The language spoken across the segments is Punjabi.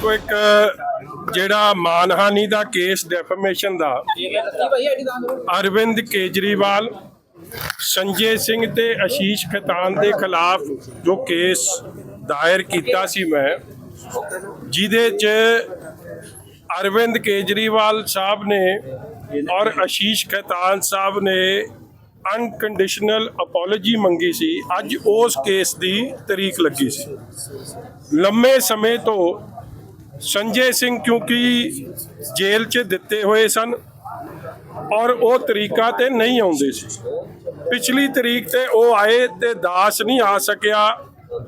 ਦੇਖੋ ਇੱਕ, ਜਿਹੜਾ ਮਾਨਹਾਨੀ ਦਾ ਕੇਸ ਡੈਫਾਮੇਸ਼ਨ ਦਾ, ਅਰਵਿੰਦ ਕੇਜਰੀਵਾਲ, ਸੰਜੇ ਸਿੰਘ ਤੇ ਆਸ਼ੀਸ਼ ਖਤਾਨ ਦੇ ਖਿਲਾਫ ਜੋ ਕੇਸ ਦਾਇਰ ਕੀਤਾ ਸੀ ਮੈਂ, ਜਿਹਦੇ 'ਚ ਅਰਵਿੰਦ ਕੇਜਰੀਵਾਲ ਸਾਹਿਬ ਨੇ ਔਰ ਅਸ਼ੀਸ਼ ਖਤਾਨ ਸਾਹਿਬ ਨੇ ਅਨਕੰਡੀਸ਼ਨਲ ਅਪੋਲੋਜੀ ਮੰਗੀ ਸੀ। ਅੱਜ ਉਸ ਕੇਸ ਦੀ ਤਰੀਕ ਲੱਗੀ ਸੀ। ਲੰਮੇ ਸਮੇਂ ਤੋਂ ਸੰਜੇ ਸਿੰਘ ਕਿਉਂਕਿ ਜੇਲ੍ਹ 'ਚ ਦਿੱਤੇ ਹੋਏ ਸਨ ਔਰ ਉਹ ਤਰੀਕਾ ਤੇ ਨਹੀਂ ਆਉਂਦੇ ਸੀ। ਪਿਛਲੀ ਤਰੀਕ ਤੇ ਉਹ ਆਏ ਤੇ ਦਾਸ ਨਹੀਂ ਆ ਸਕਿਆ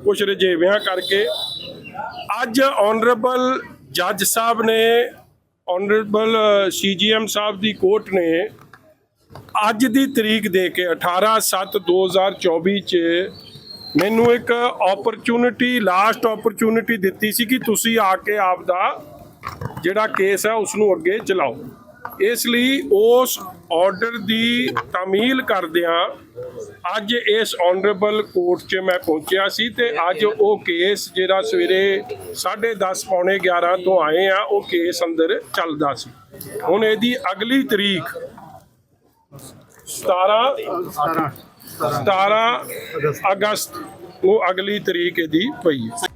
ਕੁਝ ਰਜੇਵਿਆਂ ਕਰਕੇ। ਅੱਜ ਆਨਰੇਬਲ ਜੱਜ ਸਾਹਿਬ ਨੇ ਆਨਰੇਬਲ ਸੀਜੀਐਮ ਸਾਹਿਬ ਦੀ ਕੋਰਟ ਨੇ ਅੱਜ ਦੀ ਤਰੀਕ ਦੇ ਕੇ 18/7/2024 ਚ ਮੈਨੂੰ ਇੱਕ ਓਪਰਚੁਨਿਟੀ ਲਾਸਟ ਓਪਰਚੁਨਿਟੀ ਦਿੱਤੀ ਸੀ ਕਿ ਤੁਸੀਂ ਆ ਕੇ ਆਪ ਦਾ ਜਿਹੜਾ ਕੇਸ ਹੈ ਉਸ ਨੂੰ ਅੱਗੇ ਚਲਾਓ। ਇਸ ਲਈ ਉਸ ਆਰਡਰ ਦੀ ਤਾਮੀਲ ਕਰਦਿਆਂ ਅੱਜ ਇਸ ਆਨਰੇਬਲ ਕੋਰਟ 'ਚ ਮੈਂ ਪਹੁੰਚਿਆ ਸੀ ਤੇ ਅੱਜ ਉਹ ਕੇਸ ਜਿਹੜਾ ਸਵੇਰੇ 10:30 ਪੌਣੇ 11 ਤੋਂ ਆਏ ਆ, ਉਹ ਕੇਸ ਅੰਦਰ ਚੱਲਦਾ ਸੀ। ਹੁਣ ਇਹਦੀ ਅਗਲੀ ਤਰੀਕ 17 17 ਅਗਸਤ ਉਹ ਅਗਲੀ ਤਰੀਕ ਇਹਦੀ ਪਈ ਹੈ।